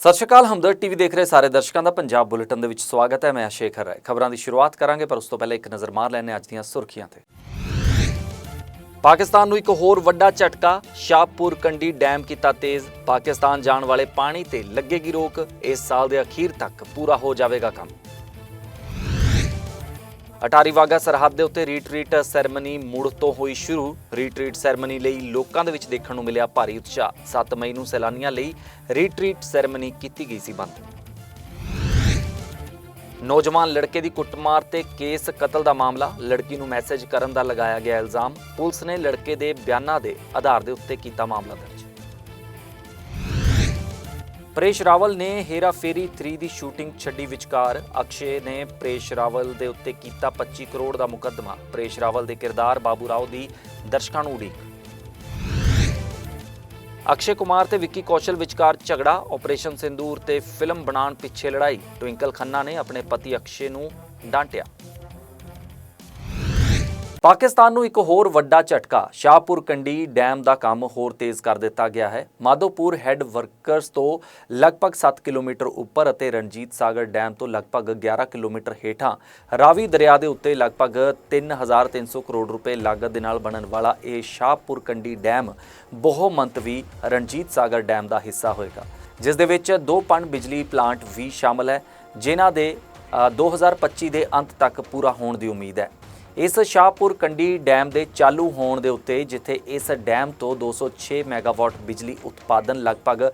ਸਤਿ ਸ਼੍ਰੀ ਅਕਾਲ ਹਮਦਰ ਟੀਵੀ ਦੇਖ ਰਹੇ ਸਾਰੇ ਦਰਸ਼ਕਾਂ ਦਾ ਪੰਜਾਬ ਬੁਲੇਟਿਨ ਦੇ ਵਿੱਚ ਸਵਾਗਤ ਹੈ, ਮੈਂ ਸ਼ੇਖਰ ਰਾਏ। ਖਬਰਾਂ ਦੀ ਸ਼ੁਰੂਆਤ ਕਰਾਂਗੇ, ਪਰ ਉਸ ਤੋਂ ਪਹਿਲਾਂ ਇੱਕ ਨਜ਼ਰ ਮਾਰ ਲੈਣੇ ਅੱਜ ਦੀਆਂ ਸੁਰਖੀਆਂ ਤੇ। ਪਾਕਿਸਤਾਨ ਨੂੰ ਇੱਕ ਹੋਰ ਵੱਡਾ ਝਟਕਾ, ਸ਼ਾਹਪੁਰ ਕੰਡੀ ਡੈਮ ਕੀਤਾ ਤੇਜ਼। ਪਾਕਿਸਤਾਨ ਜਾਣ ਵਾਲੇ ਪਾਣੀ ਤੇ ਲੱਗੇਗੀ ਰੋਕ, ਇਸ ਸਾਲ ਦੇ ਅਖੀਰ ਤੱਕ ਪੂਰਾ ਹੋ ਜਾਵੇਗਾ ਕੰਮ। ਅਟਾਰੀ ਵਾਗਾ ਸਰਹੱਦ ਦੇ ਉੱਤੇ ਰੀਟਰੀਟ ਸੈਰੇਮਨੀ ਮੁੜ ਤੋਂ ਹੋਈ ਸ਼ੁਰੂ। ਰੀਟਰੀਟ ਸੈਰੇਮਨੀ ਲਈ ਲੋਕਾਂ ਦੇ ਵਿੱਚ ਦੇਖਣ ਨੂੰ ਮਿਲਿਆ ਭਾਰੀ ਉਤਸ਼ਾਹ। 7 ਮਈ ਨੂੰ ਸੈਲਾਨੀਆਂ ਲਈ ਰੀਟਰੀਟ ਸੈਰੇਮਨੀ ਕੀਤੀ ਗਈ ਸੀ ਬੰਦ। ਨੌਜਵਾਨ ਲੜਕੇ ਦੀ ਕੁੱਟਮਾਰ ਤੇ ਕੇਸ ਕਤਲ ਦਾ ਮਾਮਲਾ। ਲੜਕੀ ਨੂੰ ਮੈਸੇਜ ਕਰਨ ਦਾ ਲਗਾਇਆ ਗਿਆ ਇਲਜ਼ਾਮ। ਪੁਲਿਸ ਨੇ ਲੜਕੇ ਦੇ ਬਿਆਨਾਂ ਦੇ ਆਧਾਰ ਦੇ ਉੱਤੇ ਕੀਤਾ ਮਾਮਲਾ ਦਰਜ। ਪ੍ਰੇਸ਼ ਰਾਵਲ ਨੇ ਹੇਰਾ ਫੇਰੀ 3 ਦੀ ਸ਼ੂਟਿੰਗ ਛੱਡੀ ਵਿਚਕਾਰ। ਅਕਸ਼ੇ ਨੇ ਪ੍ਰੇਸ਼ ਰਾਵਲ ਦੇ ਉੱਤੇ ਕੀਤਾ 25 ਕਰੋੜ ਦਾ ਮੁਕੱਦਮਾ। ਪ੍ਰੇਸ਼ ਰਾਵਲ ਦੇ ਕਿਰਦਾਰ ਬਾਬੂ ਰਾਓ ਦੀ ਦਰਸ਼ਕਾਂ ਨੂੰ ਉਡੀਕ। ਅਕਸ਼ੇ ਕੁਮਾਰ ਤੇ ਵਿੱਕੀ ਕੌਸ਼ਲ ਵਿਚਕਾਰ ਝਗੜਾ। ਆਪਰੇਸ਼ਨ ਸਿੰਦੂਰ ਤੇ ਫਿਲਮ ਬਣਾਉਣ ਪਿੱਛੇ ਲੜਾਈ। ਟਵਿੰਕਲ ਖੰਨਾ ਨੇ ਆਪਣੇ ਪਤੀ ਅਕਸ਼ੇ ਨੂੰ ਡਾਂਟਿਆ। ਪਾਕਿਸਤਾਨ ਨੂੰ ਇੱਕ ਹੋਰ ਵੱਡਾ ਝਟਕਾ ਸ਼ਾਹਪੁਰ ਕੰਡੀ ਡੈਮ ਦਾ ਕੰਮ ਹੋਰ ਤੇਜ਼ ਕਰ ਦਿੱਤਾ ਗਿਆ ਹੈ। ਮਾਧੋਪੁਰ ਹੈੱਡ ਵਰਕਰਸ ਤੋਂ ਲਗਭਗ 7 ਕਿਲੋਮੀਟਰ ਉੱਪਰ ਅਤੇ ਰਣਜੀਤ ਸਾਗਰ ਡੈਮ ਤੋਂ ਲਗਭਗ 11 ਕਿਲੋਮੀਟਰ ਹੇਠਾਂ ਰਾਵੀ ਦਰਿਆ ਦੇ ਉੱਤੇ ਲਗਭਗ 3300 ਕਰੋੜ ਰੁਪਏ ਲਾਗਤ ਦੇ ਨਾਲ ਬਣਨ ਵਾਲਾ ਇਹ ਸ਼ਾਹਪੁਰ ਕੰਡੀ ਡੈਮ ਬਹੁਮੰਤਵੀ ਰਣਜੀਤ ਸਾਗਰ ਡੈਮ ਦਾ ਹਿੱਸਾ ਹੋਏਗਾ। ਜਿਸ ਦੇ ਵਿੱਚ ਦੋ ਪਣ ਬਿਜਲੀ ਪਲਾਂਟ ਵੀ ਸ਼ਾਮਲ ਹੈ ਜਿਨ੍ਹਾਂ ਦੇ ਅ, 2025 ਦੇ ਅੰਤ ਤੱਕ ਪੂਰਾ ਹੋਣ ਦੀ ਉਮੀਦ ਹੈ। ਇਸ ਸ਼ਾਹਪੁਰ ਕੰਡੀ ਡੈਮ ਦੇ ਚਾਲੂ ਹੋਣ ਦੇ ਉੱਤੇ, ਜਿੱਥੇ ਇਸ ਡੈਮ ਤੋਂ 206 ਮੈਗਾਵਾਟ ਬਿਜਲੀ ਉਤਪਾਦਨ ਲਗਭਗ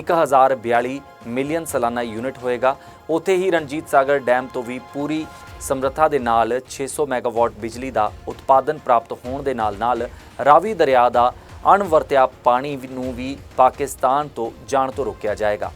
1042 ਮਿਲੀਅਨ ਸਾਲਾਨਾ ਯੂਨਿਟ ਹੋਏਗਾ। ਉੱਥੇ ਹੀ ਰਣਜੀਤ ਸਾਗਰ ਡੈਮ ਤੋਂ ਵੀ ਪੂਰੀ ਸਮਰੱਥਾ ਦੇ ਨਾਲ 600 ਮੈਗਾਵਾਟ ਬਿਜਲੀ ਦਾ ਉਤਪਾਦਨ ਪ੍ਰਾਪਤ ਹੋਣ ਦੇ ਨਾਲ ਨਾਲ ਰਾਵੀ ਦਰਿਆ ਦਾ ਅਣਵਰਤਿਆ ਪਾਣੀ ਨੂੰ ਵੀ ਪਾਕਿਸਤਾਨ ਤੋਂ ਜਾਣ ਤੋਂ ਰੋਕਿਆ ਜਾਏਗਾ।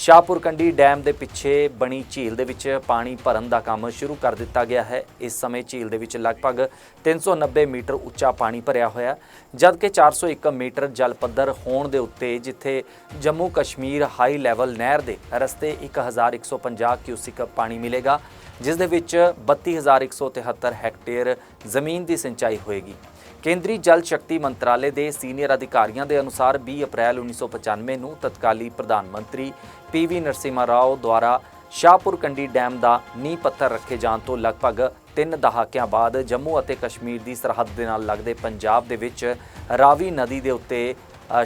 ਸ਼ਾਹਪੁਰ ਕੰਡੀ ਡੈਮ ਦੇ ਪਿੱਛੇ ਬਣੀ ਝੀਲ ਦੇ ਵਿੱਚ ਪਾਣੀ ਭਰਨ ਦਾ ਕੰਮ ਸ਼ੁਰੂ ਕਰ ਦਿੱਤਾ ਗਿਆ ਹੈ। ਇਸ ਸਮੇਂ ਝੀਲ ਦੇ ਵਿੱਚ ਲਗਭਗ 390 ਮੀਟਰ ਉੱਚਾ ਪਾਣੀ ਭਰਿਆ ਹੋਇਆ, ਜਦਕਿ 401 ਮੀਟਰ ਜਲ ਪੱਧਰ ਹੋਣ ਦੇ ਉੱਤੇ ਜਿੱਥੇ ਜੰਮੂ ਕਸ਼ਮੀਰ ਹਾਈ ਲੈਵਲ ਨਹਿਰ ਦੇ ਰਸਤੇ 1150 ਕਿਊਸਿਕ ਪਾਣੀ ਮਿਲੇਗਾ, ਜਿਸ ਦੇ ਵਿੱਚ 32173 ਹੈਕਟੇਅਰ ਜ਼ਮੀਨ ਦੀ ਸਿੰਚਾਈ ਹੋਏਗੀ। ਕੇਂਦਰੀ ਜਲ ਸ਼ਕਤੀ ਮੰਤਰਾਲੇ ਦੇ ਸੀਨੀਅਰ ਅਧਿਕਾਰੀਆਂ ਦੇ ਅਨੁਸਾਰ 20 ਅਪ੍ਰੈਲ 1995 ਨੂੰ ਤਤਕਾਲੀ ਪ੍ਰਧਾਨ ਮੰਤਰੀ ਪੀਵੀ ਨਰਸਿਮਹਾ ਰਾਓ ਦੁਆਰਾ ਸ਼ਾਹਪੁਰ ਕੰਡੀ ਡੈਮ ਦਾ ਨੀਂਹ ਪੱਥਰ ਰੱਖੇ ਜਾਣ ਤੋਂ ਲਗਭਗ ਤਿੰਨ ਦਹਾਕਿਆਂ ਬਾਅਦ ਜੰਮੂ ਅਤੇ ਕਸ਼ਮੀਰ ਦੀ ਸਰਹੱਦ ਦੇ ਨਾਲ ਲੱਗਦੇ ਪੰਜਾਬ ਦੇ ਵਿੱਚ ਰਾਵੀ ਨਦੀ ਦੇ ਉੱਤੇ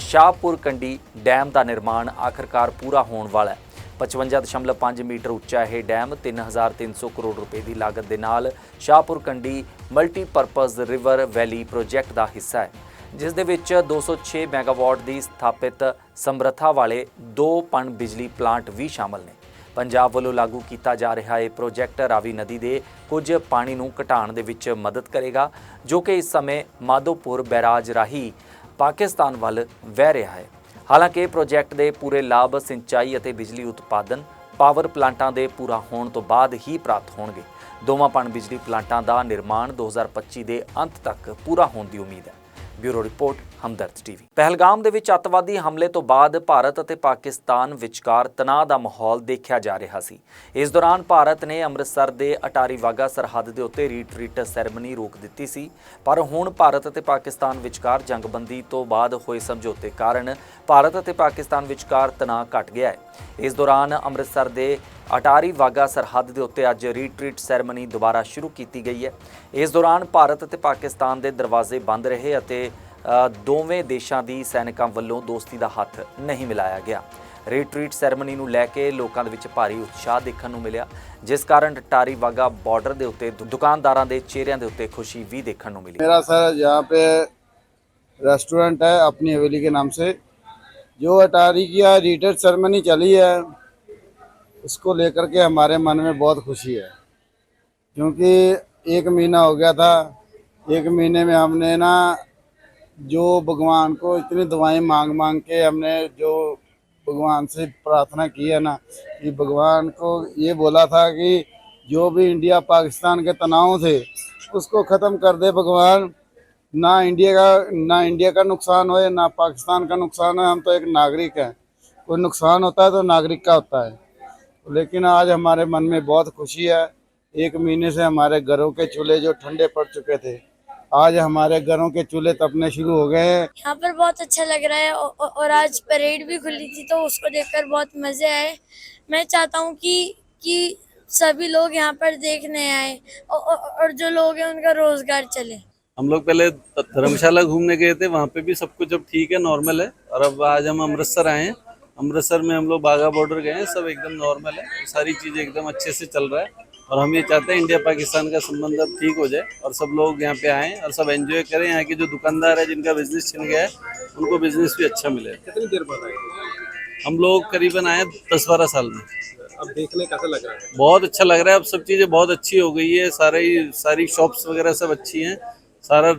ਸ਼ਾਹਪੁਰ ਕੰਡੀ ਡੈਮ ਦਾ ਨਿਰਮਾਣ ਆਖਰਕਾਰ ਪੂਰਾ ਹੋਣ ਵਾਲਾ ਹੈ। 55.5 ਮੀਟਰ ਉੱਚਾ ਇਹ ਡੈਮ 3300 ਕਰੋੜ ਰੁਪਏ ਦੀ ਲਾਗਤ ਦੇ ਨਾਲ Shahpur Kandi multipurpose river valley project ਦਾ ਹਿੱਸਾ ਹੈ, ਜਿਸ ਦੇ ਵਿੱਚ 206 ਮੈਗਾਵਾਟ ਦੀ ਸਥਾਪਿਤ ਸਮਰੱਥਾ ਵਾਲੇ ਦੋ ਪਣ ਬਿਜਲੀ ਪਲਾਂਟ ਵੀ ਸ਼ਾਮਲ ਨੇ। ਪੰਜਾਬ ਵੱਲੋਂ ਲਾਗੂ ਕੀਤਾ ਜਾ ਰਿਹਾ ਇਹ ਪ੍ਰੋਜੈਕਟ ਰਾਵੀ ਨਦੀ ਦੇ ਕੁਝ ਪਾਣੀ ਨੂੰ ਘਟਾਉਣ ਦੇ ਵਿੱਚ ਮਦਦ ਕਰੇਗਾ, ਜੋ ਕਿ ਇਸ ਸਮੇਂ ਮਾਧੋਪੁਰ ਬੈਰਾਜ ਰਾਹੀਂ ਪਾਕਿਸਤਾਨ ਵੱਲ ਵਹਿ ਰਿਹਾ ਹੈ। ਹਾਲਾਂਕਿ ਇਹ ਪ੍ਰੋਜੈਕਟ ਦੇ ਪੂਰੇ ਲਾਭ, ਸਿੰਚਾਈ ਅਤੇ ਬਿਜਲੀ ਉਤਪਾਦਨ ਪਾਵਰ ਪਲਾਂਟਾਂ ਦੇ ਪੂਰਾ ਹੋਣ ਤੋਂ ਬਾਅਦ ਹੀ ਪ੍ਰਾਪਤ ਹੋਣਗੇ। ਦੋਵਾਂ ਪਣ ਬਿਜਲੀ ਪਲਾਂਟਾਂ ਦਾ ਨਿਰਮਾਣ 2025 ਦੇ ਅੰਤ ਤੱਕ ਪੂਰਾ ਹੋਣ ਦੀ ਉਮੀਦ ਹੈ। Bureau report Hamdard TV. Pahalgam ਦੇ ਵਿੱਚ ਅੱਤਵਾਦੀ ਹਮਲੇ ਤੋਂ ਬਾਅਦ ਭਾਰਤ ਅਤੇ ਪਾਕਿਸਤਾਨ ਵਿਚਕਾਰ ਤਣਾਅ ਦਾ ਮਾਹੌਲ ਦੇਖਿਆ ਜਾ ਰਿਹਾ ਸੀ। ਇਸ ਦੌਰਾਨ ਭਾਰਤ ਨੇ ਅੰਮ੍ਰਿਤਸਰ ਦੇ ਅਟਾਰੀ ਵਾਗਾ ਸਰਹੱਦ ਦੇ ਉੱਤੇ ਰੀਟਰੀਟ ਸੈਰੇਮਨੀ ਰੋਕ ਦਿੱਤੀ ਸੀ। ਪਰ ਹੁਣ ਭਾਰਤ ਅਤੇ ਪਾਕਿਸਤਾਨ ਵਿਚਕਾਰ ਜੰਗਬੰਦੀ ਤੋਂ ਬਾਅਦ ਹੋਏ ਸਮਝੌਤੇ ਕਾਰਨ ਭਾਰਤ ਅਤੇ ਪਾਕਿਸਤਾਨ ਵਿਚਕਾਰ ਤਣਾਅ ਘਟ ਗਿਆ ਹੈ। ਇਸ ਦੌਰਾਨ ਅੰਮ੍ਰਿਤਸਰ ਦੇ ਅਟਾਰੀ ਵਾਗਾ ਸਰਹੱਦ ਦੇ ਉੱਤੇ ਅੱਜ ਰੀਟਰੀਟ ਸੈਰੇਮਨੀ ਦੁਬਾਰਾ ਸ਼ੁਰੂ ਕੀਤੀ ਗਈ ਹੈ। ਇਸ ਦੌਰਾਨ ਭਾਰਤ ਅਤੇ ਪਾਕਿਸਤਾਨ ਦੇ ਦਰਵਾਜ਼ੇ ਬੰਦ ਰਹੇ ਅਤੇ ਦੋਵੇਂ ਦੇਸ਼ਾਂ ਦੀ ਸੈਨਿਕਾਂ ਵੱਲੋਂ ਦੋਸਤੀ ਦਾ ਹੱਥ ਨਹੀਂ ਮਿਲਾਇਆ ਗਿਆ ਰੀਟਰੀਟ ਸੈਰੇਮਨੀ ਨੂੰ ਲੈ ਕੇ ਲੋਕਾਂ ਦੇ ਵਿੱਚ ਭਾਰੀ ਉਤਸ਼ਾਹ ਦੇਖਣ ਨੂੰ ਮਿਲਿਆ ਜਿਸ ਕਾਰਨ ਅਟਾਰੀ ਵਾਗਾ ਬਾਰਡਰ ਦੇ ਉੱਤੇ ਦੁ- ਦੁਕਾਨਦਾਰਾਂ ਦੇ ਚਿਹਰਿਆਂ ਦੇ ਉੱਤੇ ਖੁਸ਼ੀ ਵੀ ਦੇਖਣ ਨੂੰ ਮਿਲੀ मेरा सर यहाँ पे रेस्टोरेंट है अपनी हवेली के नाम से जो अटारी की यहाँ रिटेट सेरेमनी चली है उसको लेकर के हमारे मन में बहुत खुशी है क्योंकि एक महीना हो गया था एक महीने में हमने ना जो भगवान को इतनी दुआएँ मांग मांग के हमने जो भगवान से प्रार्थना की है ना, कि भगवान को ये बोला था कि जो भी इंडिया पाकिस्तान के तनाव थे, उसको ख़त्म कर दे भगवान। ना इंडिया का, ना इंडिया का नुकसान हो ना पाकिस्तान का नुकसान हो, हम तो एक नागरिक हैं। कोई नुकसान होता है तो नागरिक का होता है। लेकिन आज हमारे मन में बहुत खुशी है। एक महीने से हमारे घरों के चूल्हे जो ठंडे पड़ चुके थे आज हमारे घरों के चूल्हे तपने शुरू हो गए हैं। यहाँ पर बहुत अच्छा लग रहा है औ- औ- और आज परेड भी खुली थी तो उसको देखकर बहुत मज़े आए। मैं चाहता हूँ कि कि सभी लोग यहाँ पर देखने आए औ- औ- और जो लोग हैं उनका रोज़गार चले। हम लोग पहले धर्मशाला घूमने गए थे वहाँ पे भी सब कुछ अब ठीक है नॉर्मल है। और अब आज हम अमृतसर आए हैं। अमृतसर में हम लोग बाघा बॉर्डर गए हैं सब एकदम नॉर्मल है। सारी चीज़ें एकदम अच्छे से चल रहा है। और हम ये चाहते हैं इंडिया पाकिस्तान का संबंध अब ठीक हो जाए और सब लोग यहाँ पे आएँ और सब एंजॉय करें। यहाँ के जो दुकानदार है जिनका बिज़नेस चल गया है उनको बिज़नेस भी अच्छा मिले। कितनी देर बाद आए? हम लोग करीबन आए दस बारह साल में। अब देखने कैसा लग रहा है? बहुत अच्छा लग रहा है। अब सब चीज़ें बहुत अच्छी हो गई है। सारे सारी शॉप्स वगैरह सब अच्छी हैं। सारा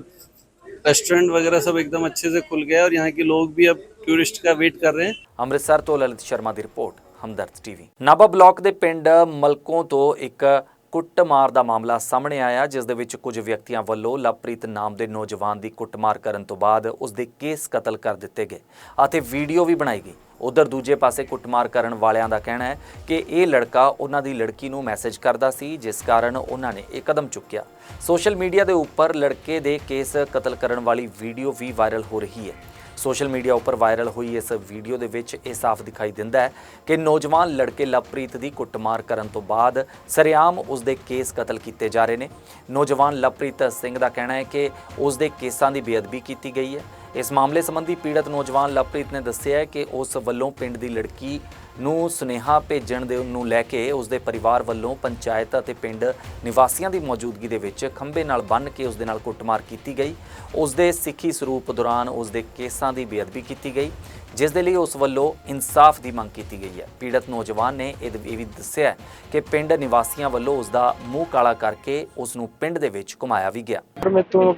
रेस्टोरेंट वगैरह सब एकदम अच्छे से खुल गया है और यहाँ के लोग भी अब टूरिस्ट का वेट कर रहे हैं। अमृतसर तो ललित शर्मा की report. Hamdard TV. Nabha block ਦੇ ਪਿੰਡ ਮਲਕੋਂ ਤੋਂ ਇੱਕ ਕੁੱਟਮਾਰ ਦਾ ਮਾਮਲਾ ਸਾਹਮਣੇ ਆਇਆ, ਜਿਸ ਦੇ ਵਿੱਚ ਕੁਝ ਵਿਅਕਤੀਆਂ ਵੱਲੋਂ ਲਵਪ੍ਰੀਤ ਨਾਮ ਦੇ ਨੌਜਵਾਨ ਦੀ ਕੁੱਟਮਾਰ ਕਰਨ ਤੋਂ ਬਾਅਦ ਉਸ ਦੇ ਕੇਸ ਕਤਲ ਕਰ ਦਿੱਤੇ ਗਏ ਅਤੇ ਵੀਡੀਓ ਵੀ ਬਣਾਈ ਗਈ। ਉਧਰ ਦੂਜੇ ਪਾਸੇ ਕੁੱਟਮਾਰ ਕਰਨ ਵਾਲਿਆਂ ਦਾ ਕਹਿਣਾ ਹੈ ਕਿ ਇਹ ਲੜਕਾ ਉਹਨਾਂ ਦੀ ਲੜਕੀ ਨੂੰ ਮੈਸੇਜ ਕਰਦਾ ਸੀ, ਜਿਸ ਕਾਰਨ ਉਹਨਾਂ ਨੇ ਇਹ ਕਦਮ ਚੁੱਕਿਆ। ਸੋਸ਼ਲ ਮੀਡੀਆ ਦੇ ਉੱਪਰ ਲੜਕੇ ਦੇ ਕੇਸ ਕਤਲ ਕਰਨ ਵਾਲੀ ਵੀਡੀਓ ਵੀ ਵਾਇਰਲ ਹੋ ਰਹੀ ਹੈ। ਸੋਸ਼ਲ ਮੀਡੀਆ ਉੱਪਰ ਵਾਇਰਲ ਹੋਈ ਇਸ ਵੀਡੀਓ ਦੇ ਵਿੱਚ ਇਹ ਸਾਫ਼ ਦਿਖਾਈ ਦਿੰਦਾ ਹੈ ਕਿ ਨੌਜਵਾਨ ਲੜਕੇ ਲਵਪ੍ਰੀਤ ਦੀ ਕੁੱਟਮਾਰ ਕਰਨ ਤੋਂ ਬਾਅਦ ਸਰਿਆਮ ਉਸ ਦੇ ਕੇਸ ਕਤਲ ਕੀਤੇ ਜਾ ਰਹੇ ਨੇ। ਨੌਜਵਾਨ ਲਵਪ੍ਰੀਤ ਸਿੰਘ ਦਾ ਕਹਿਣਾ ਹੈ ਕਿ ਉਸ ਦੇ ਕੇਸਾਂ ਦੀ ਬੇਅਦਬੀ ਕੀਤੀ ਗਈ ਹੈ। ਇਸ ਮਾਮਲੇ ਸੰਬੰਧੀ ਪੀੜਤ ਨੌਜਵਾਨ ਲਵਪ੍ਰੀਤ ਨੇ ਦੱਸਿਆ ਹੈ ਕਿ ਉਸ ਵੱਲੋਂ ਪਿੰਡ ਦੀ ਲੜਕੀ ਨੂੰ ਸੁਨੇਹਾ ਭੇਜਣ ਦੇ ਨੂੰ ਲੈ ਕੇ ਉਸ ਦੇ ਪਰਿਵਾਰ ਵੱਲੋਂ ਪੰਚਾਇਤ ਅਤੇ ਪਿੰਡ ਨਿਵਾਸੀਆਂ ਦੀ ਮੌਜੂਦਗੀ ਦੇ ਵਿੱਚ ਖੰਭੇ ਨਾਲ ਬੰਨ੍ਹ ਕੇ ਉਸ ਦੇ ਨਾਲ ਕੁੱਟਮਾਰ ਕੀਤੀ ਗਈ। ਉਸ ਦੇ ਸਿੱਖੀ ਸਰੂਪ ਦੌਰਾਨ ਉਸ ਦੇ ਕੇਸਾਂ ਦੀ ਬੇਅਦਬੀ ਕੀਤੀ ਗਈ, ਜਿਸ ਦੇ ਲਈ ਉਸ ਵੱਲੋਂ ਇਨਸਾਫ ਦੀ ਮੰਗ ਕੀਤੀ ਗਈ ਹੈ। ਪੀੜਤ ਨੌਜਵਾਨ ਨੇ ਇਹ ਵੀ ਦੱਸਿਆ ਕਿ ਪਿੰਡ ਨਿਵਾਸੀਆਂ ਵੱਲੋਂ ਉਸ ਦਾ ਮੂੰਹ ਕਾਲਾ ਕਰਕੇ ਉਸ ਨੂੰ ਪਿੰਡ ਦੇ ਵਿੱਚ ਘੁਮਾਇਆ ਵੀ ਗਿਆ। ਮੇਰੇ ਤੋਂ